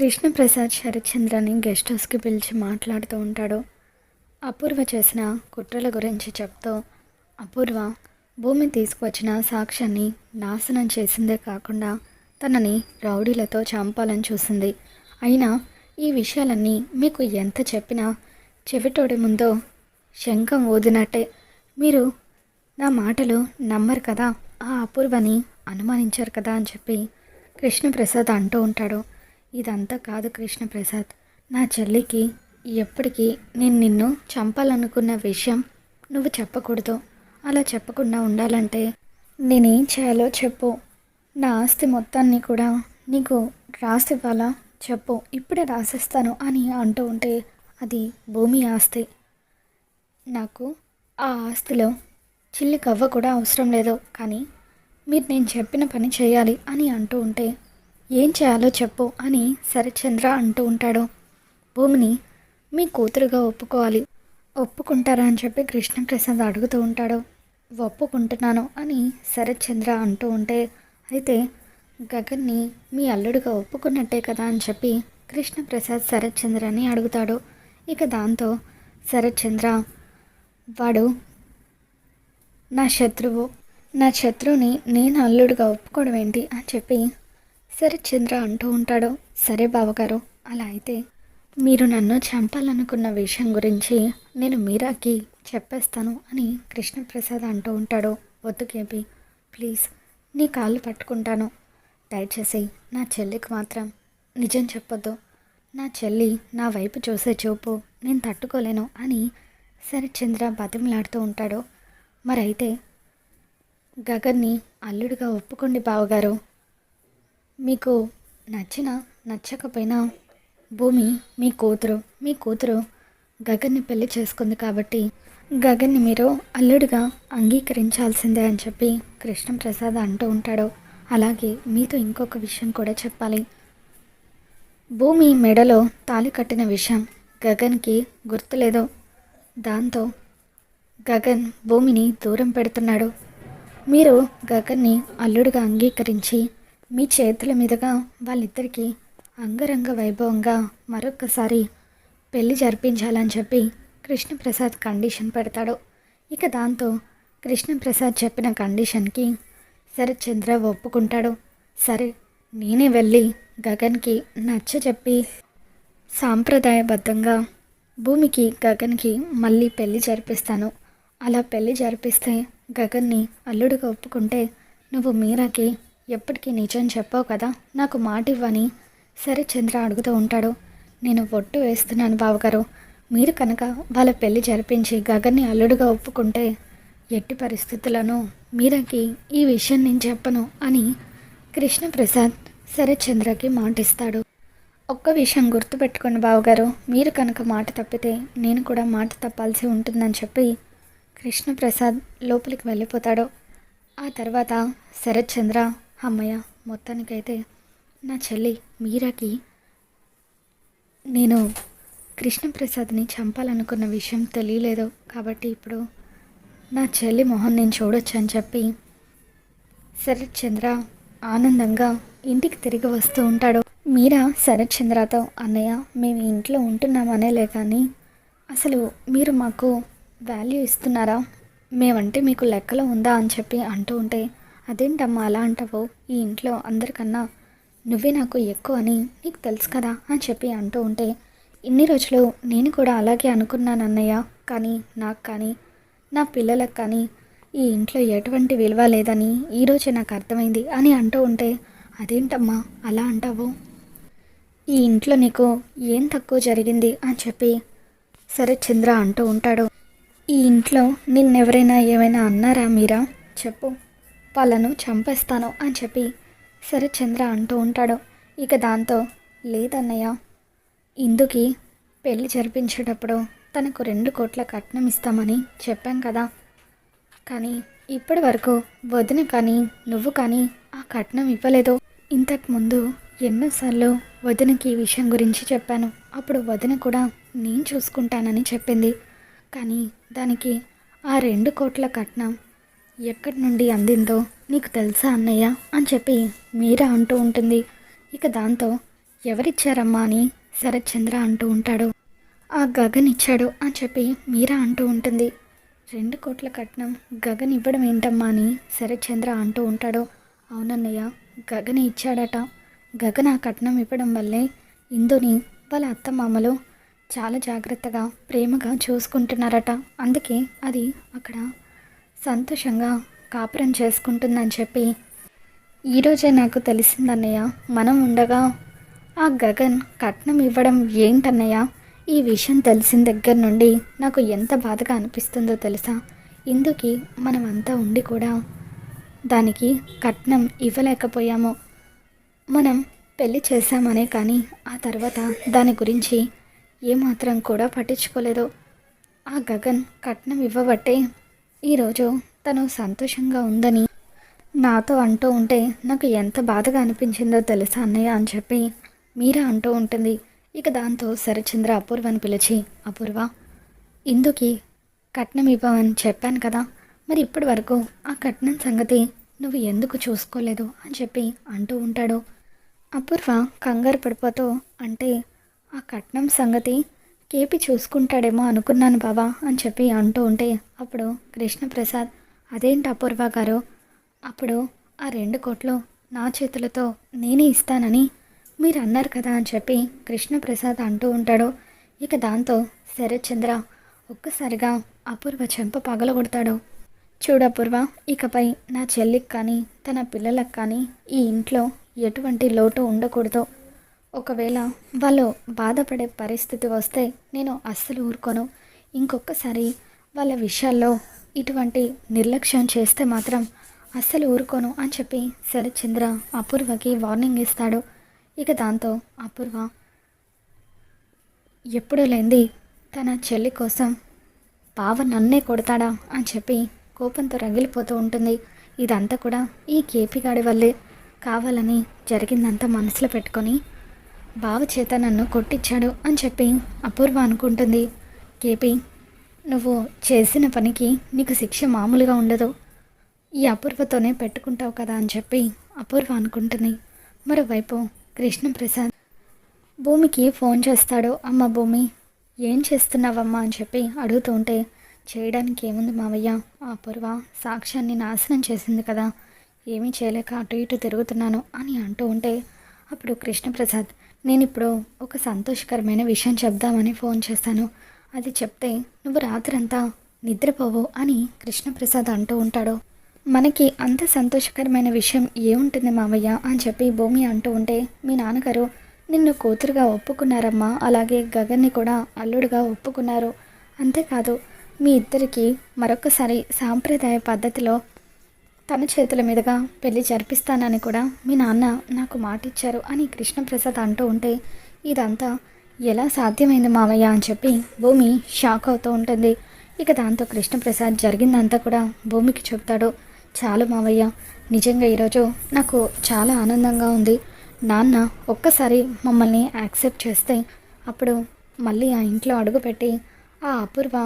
Krishnaprasad శరత్చంద్రని guest హౌస్కి పిలిచి మాట్లాడుతూ ఉంటాడు. అపూర్వ చేసిన కుట్రల గురించి చెప్తూ అపూర్వ భూమి తీసుకువచ్చిన సాక్ష్యాన్ని నాశనం చేసిందే కాకుండా తనని రౌడీలతో చంపాలని చూసింది. అయినా ఈ విషయాలన్నీ మీకు ఎంత చెప్పినా చెవిటోడి ముందో శంఖం ఊదినట్టే. మీరు నా మాటలు నమ్మరు కదా? ఆ అపూర్వని అనుమానించారు కదా? అని చెప్పి కృష్ణప్రసాద్ అంటూ ఉంటాడు. ఇదంతా కాదు కృష్ణప్రసాద్. నా చెల్లికి ఎప్పటికీ నేను నిన్ను చంపాలనుకున్న విషయం నువ్వు చెప్పకూడదు. అలా చెప్పకుండా ఉండాలంటే నేనేం చేయాలో చెప్పు. నా ఆస్తి మొత్తాన్ని కూడా నీకు రాసివ్వాలా చెప్పు. ఇప్పుడే రాసిస్తాను అని అంటూ ఉంటే అది భూమి ఆస్తి. నాకు ఆ ఆస్తిలో చిల్లి కవ్వ కూడా అవసరం లేదు. కానీ మీరు నేను చెప్పిన పని చేయాలి అని అంటూ ఉంటే ఏం చేయాలో చెప్పు అని శరత్చంద్ర అంటూ ఉంటాడు. భూమిని మీ కూతురుగా ఒప్పుకోవాలి. ఒప్పుకుంటారా అని చెప్పి కృష్ణప్రసాద్ అడుగుతూ ఉంటాడు. ఒప్పుకుంటున్నాను అని శరత్చంద్ర అంటూ ఉంటే అయితే గగన్ని మీ అల్లుడుగా ఒప్పుకున్నట్టే కదా అని చెప్పి కృష్ణప్రసాద్ శరత్చంద్రని అడుగుతాడు. ఇక దాంతో శరత్చంద్ర వాడు నా శత్రువు నా శత్రువుని నేను అల్లుడుగా ఒప్పుకోవడం ఏంటి అని చెప్పి సరే చంద్ర అంటూ ఉంటాడు. సరే బావగారు అలా అయితే మీరు నన్ను చంపాలనుకున్న విషయం గురించి నేను మీరాకి చెప్పేస్తాను అని కృష్ణప్రసాద్ అంటూ ఉంటాడు. వద్దు కేపి ప్లీజ్ నీ కాళ్ళు పట్టుకుంటాను. దయచేసి నా చెల్లికి మాత్రం నిజం చెప్పొద్దు. నా చెల్లి నా వైపు చూసే చూపు నేను తట్టుకోలేను అని సరే చంద్ర బతిమలాడుతూ ఉంటాడు. మరైతే గగన్ని అల్లుడిగా ఒప్పుకోండి బావగారు. మీకు నచ్చిన నచ్చకపోయినా భూమి మీ కూతురు మీ కూతురు గగన్ని పెళ్ళి చేసుకుంది కాబట్టి గగన్ని మీరు అల్లుడిగా అంగీకరించాల్సిందే అని చెప్పి కృష్ణప్రసాద్ అంటూ ఉంటాడు. అలాగే మీతో ఇంకొక విషయం కూడా చెప్పాలి. భూమి మెడలో తాళి కట్టిన విషయం గగన్కి గుర్తులేదు. దాంతో గగన్ భూమిని దూరం పెడుతున్నాడు. మీరు గగన్ని అల్లుడిగా అంగీకరించి మీ చేతుల మీదుగా వాళ్ళిద్దరికీ అంగరంగ వైభవంగా మరొకసారి పెళ్ళి జరిపించాలని చెప్పి కృష్ణప్రసాద్ కండిషన్ పెడతాడు. ఇక దాంతో కృష్ణప్రసాద్ చెప్పిన కండిషన్కి శరత్చంద్ర ఒప్పుకుంటాడు. సరే నేనే వెళ్ళి గగన్కి నచ్చ చెప్పి సాంప్రదాయబద్ధంగా భూమికి గగన్కి మళ్ళీ పెళ్ళి జరిపిస్తాను. అలా పెళ్ళి జరిపిస్తే గగన్ని అల్లుడిగా ఒప్పుకుంటే నువ్వు మీరాకి ఎప్పటికీ నిజం చెప్పావు కదా. నాకు మాట ఇవ్వని సరే చంద్ర అడుగుతూ ఉంటాడు. నేను ఒట్టు వేస్తున్నాను బావగారు. మీరు కనుక వాళ్ళ పెళ్ళి జరిపించి గగన్ని అల్లుడుగా ఒప్పుకుంటే ఎట్టి పరిస్థితులను మీరకి ఈ విషయం నేను చెప్పను అని కృష్ణప్రసాద్ శరత్చంద్రకి మాటిస్తాడు. ఒక్క విషయం గుర్తుపెట్టుకోండి బావగారు. మీరు కనుక మాట తప్పితే నేను కూడా మాట తప్పాల్సి ఉంటుందని చెప్పి కృష్ణప్రసాద్ లోపలికి వెళ్ళిపోతాడు. ఆ తర్వాత శరత్చంద్ర అమ్మయ్య మొత్తానికైతే నా చెల్లి మీరాకి నేను కృష్ణప్రసాద్ని చంపాలనుకున్న విషయం తెలియలేదు కాబట్టి ఇప్పుడు నా చెల్లి మొహం నేను చూడొచ్చు అని చెప్పి శరత్చంద్ర ఆనందంగా ఇంటికి తిరిగి వస్తూ ఉంటాడు. మీరా శరత్ చంద్రతో అన్నయ్య మేము ఇంట్లో ఉంటున్నామనేలే కానీ అసలు మీరు మాకు వాల్యూ ఇస్తున్నారా? మేమంటే మీకు లెక్కలో ఉందా? అని చెప్పి అంటూ ఉంటే అదేంటమ్మా అలా అంటావు? ఈ ఇంట్లో అందరికన్నా నువ్వే నాకు ఎక్కువ అని నీకు తెలుసు కదా అని చెప్పి అంటూ ఉంటే ఇన్ని రోజులు నేను కూడా అలాగే అనుకున్నాను అన్నయ్య. కానీ నాకు కానీ నా పిల్లలకు కానీ ఈ ఇంట్లో ఎటువంటి విలువ లేదని ఈరోజే నాకు అర్థమైంది అని అంటూ ఉంటే అదేంటమ్మా అలా అంటావు? ఈ ఇంట్లో నీకు ఏం తక్కువ జరిగింది అని చెప్పి సరే చంద్ర అంటూ ఉంటాడు. ఈ ఇంట్లో నిన్నెవరైనా ఏమైనా అన్నారా మీరా? చెప్పు. వాళ్ళను చంపేస్తాను అని చెప్పి సరే చంద్ర అంటూ ఉంటాడు. ఇక దాంతో లేదన్నయ్య ఇందుకి పెళ్ళి జరిపించేటప్పుడు తనకు రెండు కోట్ల కట్నం ఇస్తామని చెప్పాం కదా. కానీ ఇప్పటి వరకు వదిన కానీ నువ్వు కానీ ఆ కట్నం ఇవ్వలేదు. ఇంతకుముందు ఎన్నోసార్లు వదినకి ఈ విషయం గురించి చెప్పాను. అప్పుడు వదిన కూడా నేను చూసుకుంటానని చెప్పింది. కానీ దానికి ఆ రెండు కోట్ల కట్నం ఎక్కడి నుండి అందిందో నీకు తెలుసా అన్నయ్య? అని చెప్పి మీరా అంటూ ఉంటుంది. ఇక దాంతో ఎవరిచ్చారమ్మా అని శరత్చంద్ర అంటూ ఉంటాడు. ఆ గగన్ ఇచ్చాడు అని చెప్పి మీరా అంటూ ఉంటుంది. రెండు కోట్ల కట్నం గగన్ ఇవ్వడం ఏంటమ్మా అని శరత్చంద్ర అంటూ ఉంటాడు. అవునన్నయ్య గగన్ ఇచ్చాడట. గగన్ ఆ కట్నం ఇవ్వడం వల్లే ఇందుని వాళ్ళ అత్తమామలు చాలా జాగ్రత్తగా ప్రేమగా చూసుకుంటున్నారట. అందుకే అది అక్కడ సంతోషంగా కాపురం చేసుకుంటుందని చెప్పి ఈరోజే నాకు తెలిసిందన్నయ్య. మనం ఉండగా ఆ గగన్ కట్నం ఇవ్వడం ఏంటన్నయ్య? ఈ విషయం తెలిసిన దగ్గర నుండి నాకు ఎంత బాధగా అనిపిస్తుందో తెలుసా? ఇందుకి మనమంతా ఉండి కూడా దానికి కట్నం ఇవ్వలేకపోయాము. మనం పెళ్ళి చేశామనే కానీ ఆ తర్వాత దాని గురించి ఏమాత్రం కూడా పట్టించుకోలేదు. ఆ గగన్ కట్నం ఇవ్వబట్టే ఈరోజు తను సంతోషంగా ఉందని నాతో అంటూ ఉంటే నాకు ఎంత బాధగా అనిపించిందో తెలుసా అన్నయ్య అని చెప్పి మీరా అంటూ ఉంటుంది. ఇక దాంతో శరచంద్ర అపూర్వని పిలిచి అపూర్వ ఇందుకి కట్నం ఇవ్వమని చెప్పాను కదా మరి ఇప్పటి వరకు ఆ కట్నం సంగతి నువ్వు ఎందుకు చూసుకోలేదు? అని చెప్పి అంటూ ఉంటాడు. అపూర్వ కంగారు పడిపోతూ అంటే ఆ కట్నం సంగతి కేపి చూసుకుంటాడేమో అనుకున్నాను బావా అని చెప్పి అంటూ ఉంటే అప్పుడు కృష్ణప్రసాద్ అదేంటి అపూర్వ గారు? అప్పుడు ఆ రెండు కోట్లు నా చేతులతో నేనే ఇస్తానని మీరు అన్నారు కదా అని చెప్పి కృష్ణప్రసాద్ అంటూ ఉంటాడు. ఇక దాంతో శరత్చంద్ర ఒక్కసారిగా అపూర్వ చెంప పగలగొడతాడు. చూడపూర్వ ఇకపై నా చెల్లికి కానీ తన పిల్లలకు కానీ ఈ ఇంట్లో ఎటువంటి లోటు ఉండకూడదు. ఒకవేళ వాళ్ళు బాధపడే పరిస్థితి వస్తే నేను అస్సలు ఊరుకోను. ఇంకొకసారి వాళ్ళ విషయాల్లో ఇటువంటి నిర్లక్ష్యం చేస్తే మాత్రం అస్సలు ఊరుకోను అని చెప్పి శరత్చంద్ర అపూర్వకి వార్నింగ్ ఇస్తాడు. ఇక దాంతో అపూర్వ ఎప్పుడు లేంది తన చెల్లి కోసం బావ నన్నే కొడతాడా అని చెప్పి కోపంతో రగిలిపోతూ ఉంటుంది. ఇదంతా కూడా ఈ కేపీగాడి వల్లే కావాలని జరిగిందంతా మనసులో పెట్టుకొని బావ చేత నన్ను కొట్టించాడు అని చెప్పి అపూర్వ అనుకుంటుంది. కేపీ నువ్వు చేసిన పనికి నీకు శిక్ష మామూలుగా ఉండదు. ఈ అపూర్వతోనే పెట్టుకుంటావు కదా అని చెప్పి అపూర్వ అనుకుంటుంది. మరోవైపు కృష్ణప్రసాద్ భూమికి ఫోన్ చేస్తాడు. అమ్మ భూమి ఏం చేస్తున్నావమ్మా అని చెప్పి అడుగుతూ ఉంటే చేయడానికి ఏముంది మావయ్య? ఆ పూర్వ సాక్ష్యాన్ని నాశనం చేసింది కదా. ఏమీ చేయలేక అటు ఇటు తిరుగుతున్నాను అని అంటూ ఉంటే అప్పుడు కృష్ణప్రసాద్ నేను ఇప్పుడు ఒక సంతోషకరమైన విషయం చెప్దామని ఫోన్ చేశాను. అది చెప్తే నువ్వు రాత్రంతా నిద్రపోవు అని కృష్ణప్రసాద్ అంటూ ఉంటాడు. మనకి అంత సంతోషకరమైన విషయం ఏముంటుంది మావయ్య అని చెప్పి భూమి అంటూ ఉంటే మీ నాన్నగారు నిన్ను కూతురుగా ఒప్పుకున్నారమ్మా. అలాగే గగన్ని కూడా అల్లుడుగా ఒప్పుకున్నారు. అంతేకాదు మీ ఇద్దరికి మరొకసారి సాంప్రదాయ పద్ధతిలో తన చేతుల మీదుగా పెళ్ళి జరిపిస్తానని కూడా మీ నాన్న నాకు మాట ఇచ్చారు అని కృష్ణప్రసాద్ అంటూ ఉంటే ఇదంతా ఎలా సాధ్యమైంది మావయ్య అని చెప్పి భూమి షాక్ అవుతూ ఉంటుంది. ఇక దాంతో కృష్ణప్రసాద్ జరిగిందంతా కూడా భూమికి చెప్తాడు చాలు మావయ్య నిజంగా ఈరోజు నాకు చాలా ఆనందంగా ఉంది. నాన్న ఒక్కసారి మమ్మల్ని యాక్సెప్ట్ చేస్తే అప్పుడు మళ్ళీ ఆ ఇంట్లో అడుగుపెట్టి ఆ అపూర్వ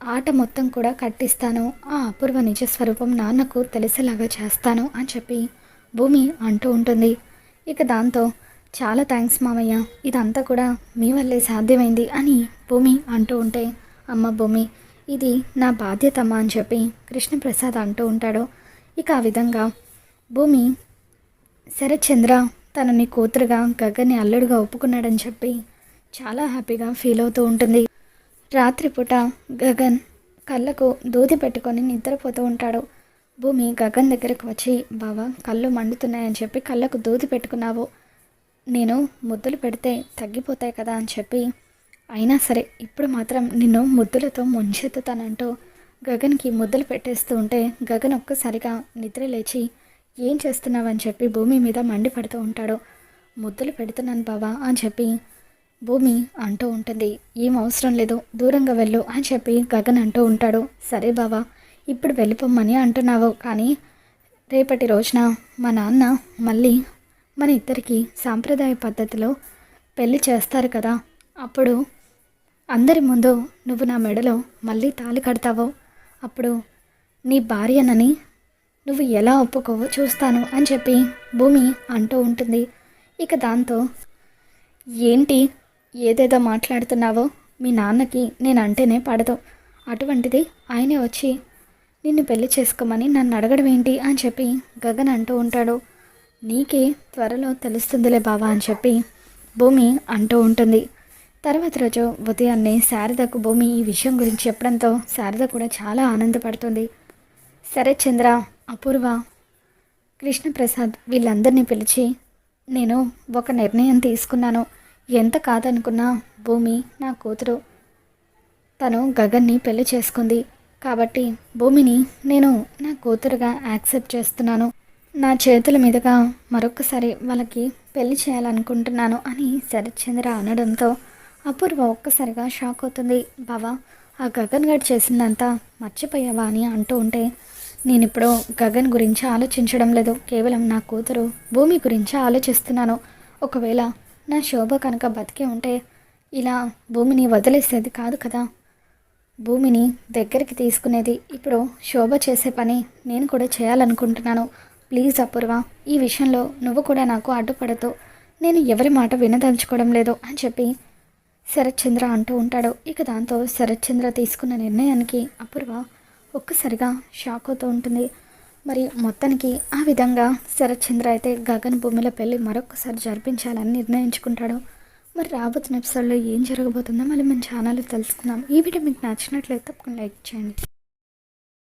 ఆట మొత్తం కూడా కట్టిస్తాను. ఆ అపూర్వ నిజ స్వరూపం నాన్నకు తెలిసేలాగా చేస్తాను అని చెప్పి భూమి అంటూ ఉంటుంది. ఇక దాంతో చాలా థ్యాంక్స్ మామయ్య ఇదంతా కూడా మీ వల్లే సాధ్యమైంది అని భూమి అంటూ ఉంటే అమ్మ భూమి ఇది నా బాధ్యతమ్మ అని చెప్పి కృష్ణప్రసాద్ అంటూ ఉంటాడు. ఇక ఆ విధంగా భూమి శరత్చంద్ర తనని కూతురుగా గగన్ని అల్లుడుగా ఒప్పుకున్నాడని చెప్పి చాలా హ్యాపీగా ఫీల్ అవుతూ ఉంటుంది. రాత్రిపూట గగన్ కళ్ళకు దూది పెట్టుకొని నిద్రపోతూ ఉంటాడు. భూమి గగన్ దగ్గరకు వచ్చి బావా కళ్ళు మండుతున్నాయని చెప్పి కళ్ళకు దూది పెట్టుకున్నావు. నేను ముద్దులు పెడితే తగ్గిపోతాయి కదా అని చెప్పి అయినా సరే ఇప్పుడు మాత్రం నిన్ను ముద్దులతో ముంచెత్తుతానంటూ గగన్కి ముద్దులు పెట్టేస్తూ ఉంటే గగన్ ఒక్కసారిగా నిద్ర లేచి ఏం చేస్తున్నావని చెప్పి భూమి మీద మండిపడుతూ ఉంటాడు. ముద్దులు పెడుతున్నాను బావా అని చెప్పి భూమి అంటూ ఉంటుంది. ఏం అవసరం లేదు. దూరంగా వెళ్ళు అని చెప్పి గగన్ అంటూ ఉంటాడు. సరే బావా ఇప్పుడు వెళ్ళిపోమ్మని అంటున్నావు. కానీ రేపటి రోజున మా నాన్న మళ్ళీ మన ఇద్దరికి సాంప్రదాయ పద్ధతిలో పెళ్ళి చేస్తారు కదా. అప్పుడు అందరి ముందు నువ్వు నా మెడలో మళ్ళీ తాళి కడతావు. అప్పుడు నీ భార్యనని నువ్వు ఎలా ఒప్పుకోవో చూస్తాను అని చెప్పి భూమి అంటూ ఉంటుంది. ఇక దాంతో ఏంటి ఏదేదో మాట్లాడుతున్నావో మీ నాన్నకి నేను అంటేనే పడదు. అటువంటిది ఆయనే వచ్చి నిన్ను పెళ్ళి చేసుకోమని నన్ను అడగడం ఏంటి? అని చెప్పి గగన్ అంటూ ఉంటాడు. నీకే త్వరలో తెలుస్తుందిలే బావా అని చెప్పి భూమి అంటూ ఉంటుంది. తర్వాత రోజు ఉదయాన్నే శారదకు భూమి ఈ విషయం గురించి చెప్పడంతో శారద కూడా చాలా ఆనందపడుతుంది. సరే చంద్ర అపూర్వ కృష్ణప్రసాద్ వీళ్ళందరినీ పిలిచి నేను ఒక నిర్ణయం తీసుకున్నాను. ఎంత కాదనుకున్నా భూమి నా కూతురు. తను గగన్ని పెళ్ళి చేసుకుంది. కాబట్టి భూమిని నేను నా కూతురుగా యాక్సెప్ట్ చేస్తున్నాను. నా చేతుల మీదుగా మరొకసారి వాళ్ళకి పెళ్ళి చేయాలనుకుంటున్నాను అని శరత్చంద్ర అనడంతో అపూర్వ ఒక్కసారిగా షాక్ అవుతుంది. బావా ఆ గగన్ గడ్ చేసిందంతా మర్చిపోయావా అని అంటూ ఉంటే నేను ఇప్పుడు గగన్ గురించి ఆలోచించడం లేదు. కేవలం నా కూతురు భూమి గురించి ఆలోచిస్తున్నాను. ఒకవేళ నా శోభ కనుక బతికే ఉంటే ఇలా భూమిని వదిలేసేది కాదు కదా. భూమిని దగ్గరికి తీసుకునేది ఇప్పుడు శోభ చేసే పని నేను కూడా చేయాలనుకుంటున్నాను. ప్లీజ్ అపూర్వ ఈ విషయంలో నువ్వు కూడా నాకు అడ్డుపడదు నేను ఎవరి మాట వినదలుచుకోవడం లేదు అని చెప్పి శరత్చంద్ర అంటూ ఉంటాడు. ఇక దాంతో శరత్చంద్ర తీసుకున్న నిర్ణయానికి అపూర్వ ఒక్కసారిగా షాక్ అవుతూ ఉంటుంది. మరి మొత్తానికి ఆ విధంగా శరత్చంద్ర అయితే గగన్ భూమిలో పెళ్ళి మరొకసారి జరిపించాలని నిర్ణయించుకుంటాడు. మరి రాబోతున్న ఎపిసోడ్లో ఏం జరగబోతుందో మళ్ళీ మన ఛానల్లో తెలుసుకుందాం. ఈ వీడియో మీకు నచ్చినట్లయితే తప్పకుండా లైక్ చేయండి.